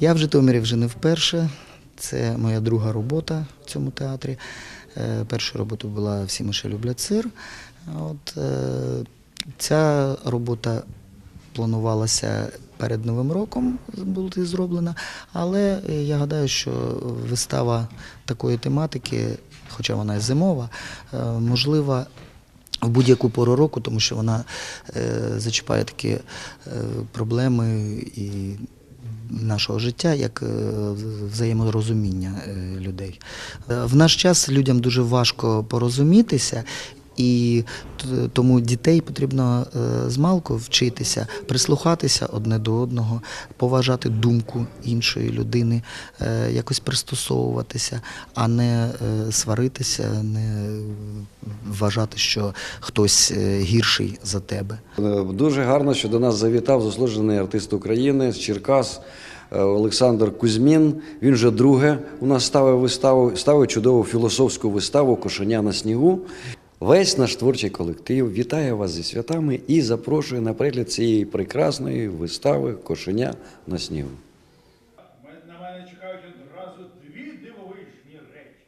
Я в Житомирі вже не вперше. Це моя друга робота в цьому театрі. Е, Перша робота була Всі миші люблять сир. От, е, ця робота планувалася перед Новим роком бути зроблена, але е, я гадаю, що вистава такої тематики, хоча вона і зимова, можлива в будь-яку пору року, тому що вона е, зачіпає такі е, проблеми і нашого життя, як е, взаєморозуміння людей. В наш час людям дуже важко порозумітися. І тому дітей потрібно змалку вчитися, прислухатися одне до одного, поважати думку іншої людини, якось пристосовуватися, а не сваритися, не вважати, що хтось е, гірший за тебе. Е, дуже гарно, що до нас завітав заслужений артист України з Черкас. Е, Олександр Кузьмін, він вже друге у нас ставив виставу, ставив чудову філософську виставу Кошеня на снігу. Весь наш творчий колектив вітає вас зі святами і запрошує на перегляд цієї прекрасної вистави Кошеня на снігу. На мене чекають одразу дві дивовижні речі.